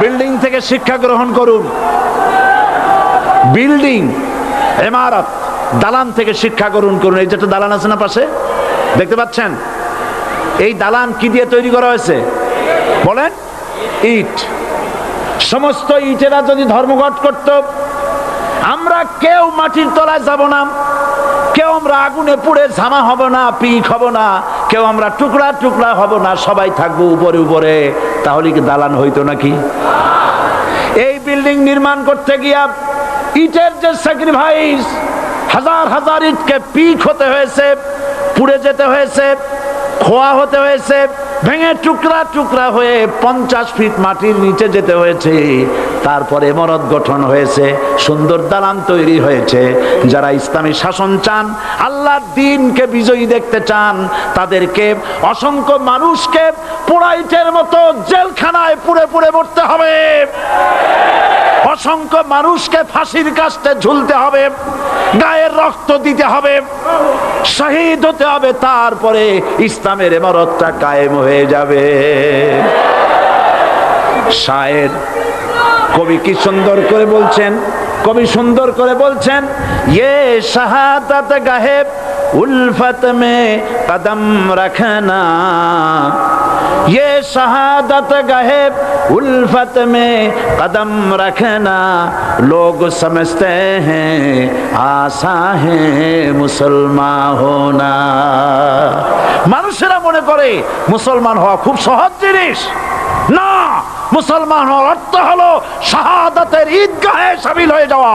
Building থেকে শিক্ষা গ্রহণ করুন। বিল্ডিং এমারত দালান থেকে শিক্ষা গ্রহণ করুন। এই যে একটা দালান আছে না পাশে? দেখতে পাচ্ছেন? এই দালান কি দিয়ে তৈরি করা হয়েছে? বলেন, ইট। সমস্ত ইটেরা যদি ধর্মঘট করত, আমরা কেউ মাটির তলায় যাব না। কেউ আমরা আগুনে পুড়ে ঝামা হব না, পিক হব না, কেউ আমরা টুকরা টুকরা হব না, সবাই থাকব উপরে উপরে। তাহলে কি দালান হইতো নাকি? এই বিল্ডিং নির্মাণ করতে গিয়া ইটের যে স্যাক্রিফাইস হাজার হাজার ইটকে পিক হতে হয়েছে, পুড়ে যেতে হয়েছে, খোয়া হতে হয়েছে ভেঙে টুকরা টুকরা হয়ে পঞ্চাশ ফিট মাটির নিচে যেতে হয়েছে। তারপরে মরদ গঠন হয়েছে, সুন্দর দালান তৈরি হয়েছে। যারা ইসলামী শাসন চান, আল্লাহর দিনকে বিজয়ী দেখতে চান, তাদেরকে অসংখ্য মানুষকে পোড়াইটের মতো জেলখানায় পুড়ে পুড়ে মরতে হবে। অসংখ্য মানুষকে ফাঁসির কাস্তে ঝুলতে হবে, গায়ের রক্ত দিতে হবে, শহীদ হতে হবে, তারপরে ইসলামের এমারতটা কায়েম হয়ে যাবে। শায়ের কবি কি সুন্দর করে বলছেন? কবি সুন্দর করে বলছেন ইয়ে শাহাদাত গাহেব, উলফত মে কদম রাখনা। یہ شہادت گہے الفت میں قدم رکھنا لوگ سمجھتے ہیں آسا ہے মুসলমান হোনা মানুষেরা মনে করে, মুসলমান হওয়া খুব সহজ জিনিস। না, মুসলমান হওয়ার অর্থ হলো, শাহাদাতের ঈদগাহে সামিল হয়ে যাওয়া।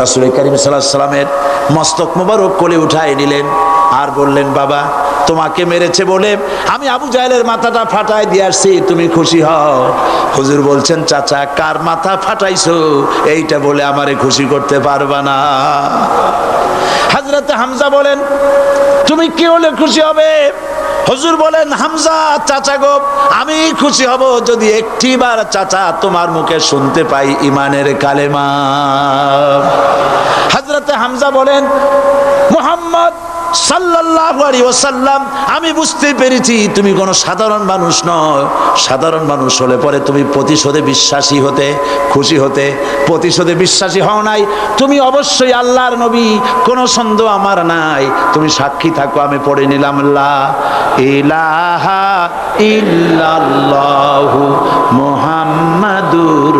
রাসুল করিম সাল্লাহ সাল্লামের মস্তক মোবারক কোলে উঠাই নিলেন আর বললেন, বাবা, তোমাকে মেরেছে বলে আমি আবু জাহেলের মাথাটা ফাটাই দিয়ে আসছি, তুমি খুশি হও। হুজুর বলছেন, চাচা, কার মাথা ফাটাইছো? এইটা বলে আমারে খুশি করতে পারবা না। হাজরাতে হামজা বলেন, তুমি কি হলে খুশি হবে? হুজুর বলেন, হামজা, চাচা গো, আমি খুশি হব যদি একটিবার চাচা তোমার মুখে শুনতে পাই ইমানের কালেমা। হাজরতে হামজা বলেন, মোহাম্মদ ওয়াসাল্লাম, আমি বুঝতে পেরেছি তুমি কোনো সাধারণ মানুষ নয়। সাধারণ মানুষ হলে পরে তুমি প্রতিশোধে বিশ্বাসী হতে, খুশি হতে, প্রতিশোধে বিশ্বাসী হও নাই। তুমি অবশ্যই আল্লাহর নবী, কোনো সন্দেহ আমার নাই। তুমি সাক্ষী থাকো, আমি পড়ে নিলাম ইলাহা ইল্লাল্লাহু মুহাম্মাদুর